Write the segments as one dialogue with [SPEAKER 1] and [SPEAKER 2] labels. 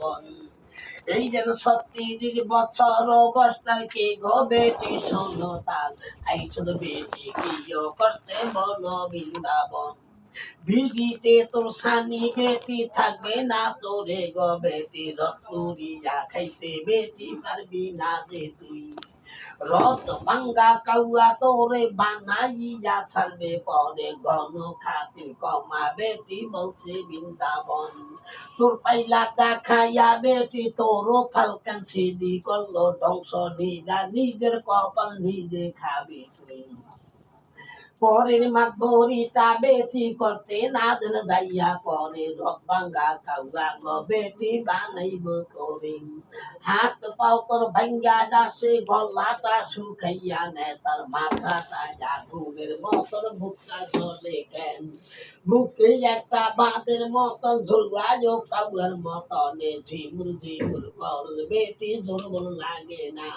[SPEAKER 1] বৃন্দাবন এই যেন সত্যির বছর বস্তার কে গো বেটি শোনো তাল। এই শুধু বেটি কিয় করতে বলো বৃন্দাবন? ভিগিতে তোর সানি বেটি থাকবে না তোরে গো বেটি। রতুরিয়া খাইতে বেটি পারবি না যে তুই। রথ ভাঙ্গা কাউয়া তোরে বানাইয়া ছাড়বে পরে ঘন খাতে কমা বেটি বলছে বৃন্দাবন। তোর পাইলা দেখাইয়া বেটি তোরও থালকান সিদি করল ধ্বংস নিজা নিজের কপাল নিজে খাবে তুই পরের মাঠ ভরিতা বেটি করতে না দেন যাইয়া পরে রক ভাঙ্গা কাউয়া গো বেটি বানাইব তোরে হাত পাও তোর ভাঙ্গা যাসে গলাটা শুকাইয়া নেয় তার মাথাটা জাগুনের মতন বুকটা চলে কেন? বুকে একটা বাঁধের মতন ঝুলবাজো কাউয়ার মতনে, ঝিমুর ঝিমুর কর বেটি, দুর্বল লাগে না।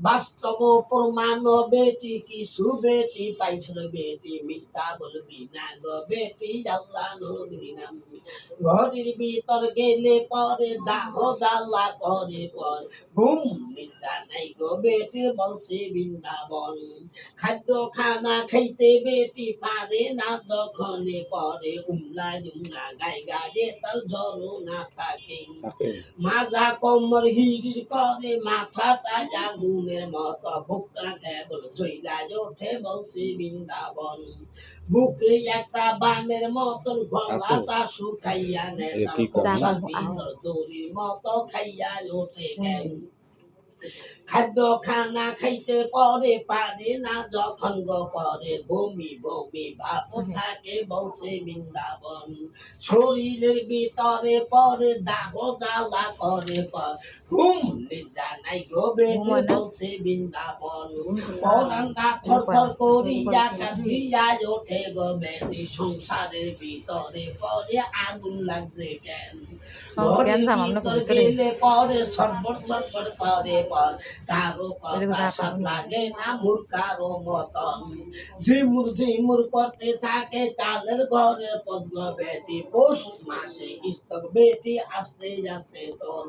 [SPEAKER 1] বাস্তব প্রমাণ বেটি, কিছু বেটি পাইছিল বেটি মিথ্যা বলবি না গো বেটি নাম ঘরের ভিতর গেলে পরে দাহ করে পর ঘুম নিদ্রা নাই গো বেটি বলছে বৃন্দাবন খাদ্য খানা খাইতে বেটি পারে না যখনে পরে উমলা জুমলা গাই গায়ে তার জ্বরও না থাকে মাজা কোমর হির করে মাথাটা জাগুনের মতো বুকটা কেবল জইলা ওঠে বলছে বৃন্দাবন। বুকে একটা বানের মতন গলাটা শুকাইয়া ভিতর দড়ির মতো খাইয়া কেন খাদ্য খানা খাইতে পরে পারে না যখন গো পরে বমি বমি ভাব থাকে বলছে বৃন্দাবন। শরীরের ভিতরে পরে দাহ জ্বালা করে পর। ঘুম নিদ্রা নাই গো বেটি
[SPEAKER 2] ঘুমায় না।
[SPEAKER 1] বলছে বৃন্দাবন পরান্ডা থর থর করিয়া কাঁদিয়া ওঠে গো সংসারের ভিতরে পরে আগুন লাগছে কেন। গেলে পরে করে পর কথা। লাগে না মুর কারও মতন। ঝিমুর ঝিমুর করতে থাকে কালের ঘরের পদ্ম বেটি। পৌষ মাসে ইস্তক বেটি আস্তে আস্তে তোর।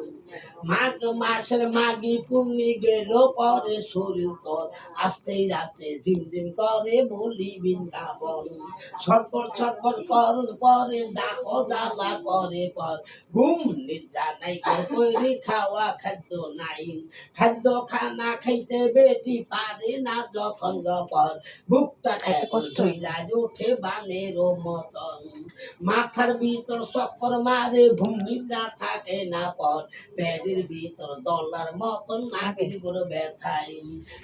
[SPEAKER 1] মাঘ মাসের মাগি পূর্ণি গেল পরে শরীর তোর। আস্তে আস্তে ঝিমঝিম করে বলি বৃন্দাবন। ছটপট ছটপট কর পরে জ্বালা করে পর। ঘুম নিদ্রা নাই করে খাওয়া খাদ্য নাই। খাদ্য খানা খাইতে বেটি পারে না যখন বুকটা
[SPEAKER 2] কষ্ট।
[SPEAKER 1] কষ্ট উঠে বানের মতন। মাথার ভিতর চক্কর মারে ঘুম নিদ্রা থাকে না পর। পেটের ভিতর দলার মতন নাকের করে ব্যথাই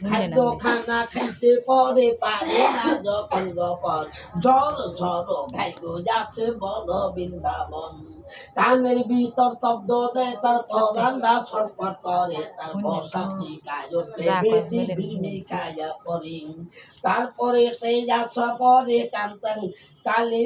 [SPEAKER 1] খাদ্য খানা খাইতে পরে পারে না যখন গপর জ্বর জ্বর ভাইগো যাচ্ছে বল বৃন্দাবন। কানের ভিতর শব্দ দেয় তার পরান্ডা ছটফট করে তার বসাতি গায়ে ওঠে
[SPEAKER 2] যা কয়
[SPEAKER 1] বেটি
[SPEAKER 2] মেরে
[SPEAKER 1] ভিড়মি খাইয়া পড়ি। তারপরে সেই যাচ্ছ পরে কান্তন কালী